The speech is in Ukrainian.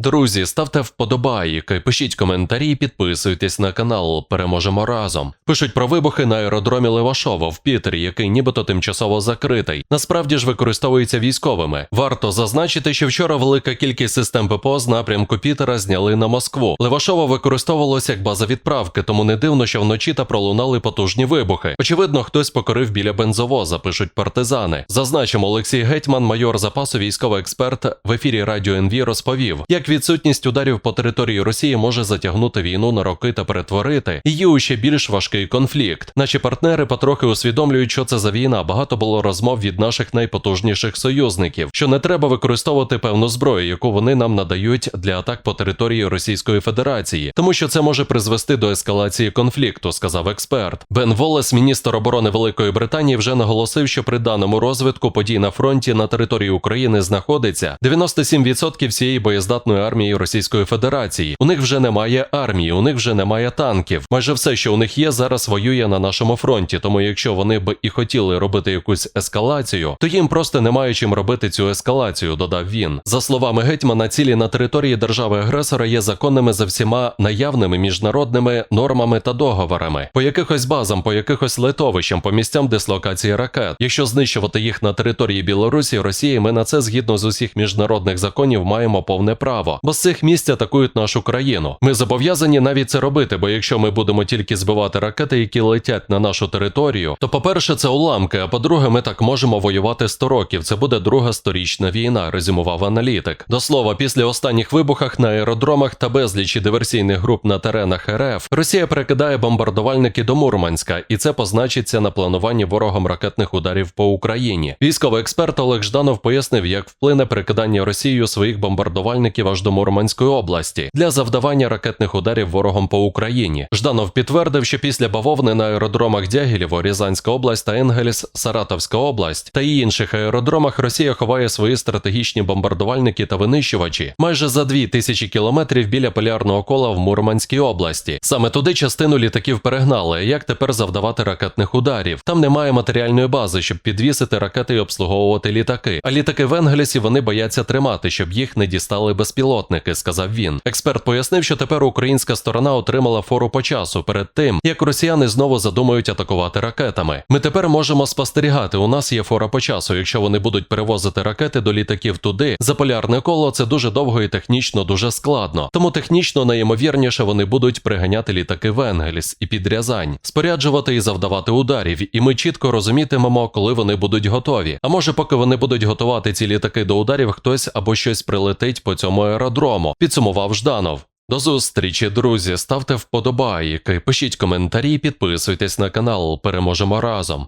Друзі, ставте вподобайки, пишіть коментарі, підписуйтесь на канал. Переможемо разом. Пишуть про вибухи на аеродромі Левашова в Пітері, який нібито тимчасово закритий. Насправді ж використовується військовими. Варто зазначити, що вчора велика кількість систем ППО з напрямку Пітера зняли на Москву. Левашова використовувалося як база відправки, тому не дивно, що вночі та пролунали потужні вибухи. Очевидно, хтось покорив біля бензовоза, пишуть партизани. Зазначимо, Олексій Гетьман, майор запасу, військовий експерт в ефірі Радіо НВ розповів, як відсутність ударів по території Росії може затягнути війну на роки та перетворити її у ще більш важкий конфлікт. Наші партнери потрохи усвідомлюють, що це за війна. Багато було розмов від наших найпотужніших союзників, що не треба використовувати певну зброю, яку вони нам надають для атак по території Російської Федерації, тому що це може призвести до ескалації конфлікту, сказав експерт. Бен Волес, міністр оборони Великої Британії, вже наголосив, що при даному розвитку подій на фронті на території України знаходиться 97% всієї боєздатної армії Російської Федерації. У них вже немає армії, у них вже немає танків. Майже все, що у них є, зараз воює на нашому фронті. Тому, якщо вони б і хотіли робити якусь ескалацію, то їм просто немає чим робити цю ескалацію, додав він. За словами гетьмана, цілі на території держави-агресора є законними за всіма наявними міжнародними нормами та договорами, по якихось базам, по якихось литовищам, по місцям дислокації ракет. Якщо знищувати їх на території Білорусі, Росії, ми на це згідно з усіх міжнародних законів маємо повне право, бо з цих місць атакують нашу країну. Ми зобов'язані навіть це робити, бо якщо ми будемо тільки збивати ракети, які летять на нашу територію, то по-перше, це уламки. А по-друге, ми так можемо воювати 100 років. Це буде друга сторічна війна, резюмував аналітик. До слова, після останніх вибухах на аеродромах та безлічі диверсійних груп на теренах РФ Росія перекидає бомбардувальники до Мурманська, і це позначиться на плануванні ворогом ракетних ударів по Україні. Військовий експерт Олег Жданов пояснив, як вплине перекидання Росією своїх бомбардувальників аж до Мурманської області для завдавання ракетних ударів ворогом по Україні. Жданов підтвердив, що після бавовни на аеродромах Дягілєво, Рязанська область та Енгельс, Саратовська область та інших аеродромах Росія ховає свої стратегічні бомбардувальники та винищувачі майже за дві тисячі кілометрів біля полярного кола в Мурманській області. Саме туди частину літаків перегнали. Як тепер завдавати ракетних ударів? Там немає матеріальної бази, щоб підвісити ракети і обслуговувати літаки. А літаки в Енгельсі вони бояться тримати, щоб їх не дістали безпілотники, сказав він. Експерт пояснив, що тепер українська сторона отримала фору по часу перед тим, як росіяни знову задумають атакувати ракетами. Ми тепер можемо спостерігати. У нас є фора по часу. Якщо вони будуть перевозити ракети до літаків туди, за полярне коло це дуже довго і технічно дуже складно. Тому технічно найімовірніше вони будуть приганяти літаки в Енгельс і під Рязань, споряджувати і завдавати ударів. І ми чітко розумітимемо, коли вони будуть готові. А може, поки вони будуть готувати ці літаки до ударів, хтось або щось прилетить по цьому аеродрому. Підсумував Жданов. До зустрічі, друзі. Ставте вподобайки, пишіть коментарі, підписуйтесь на канал. Переможемо разом.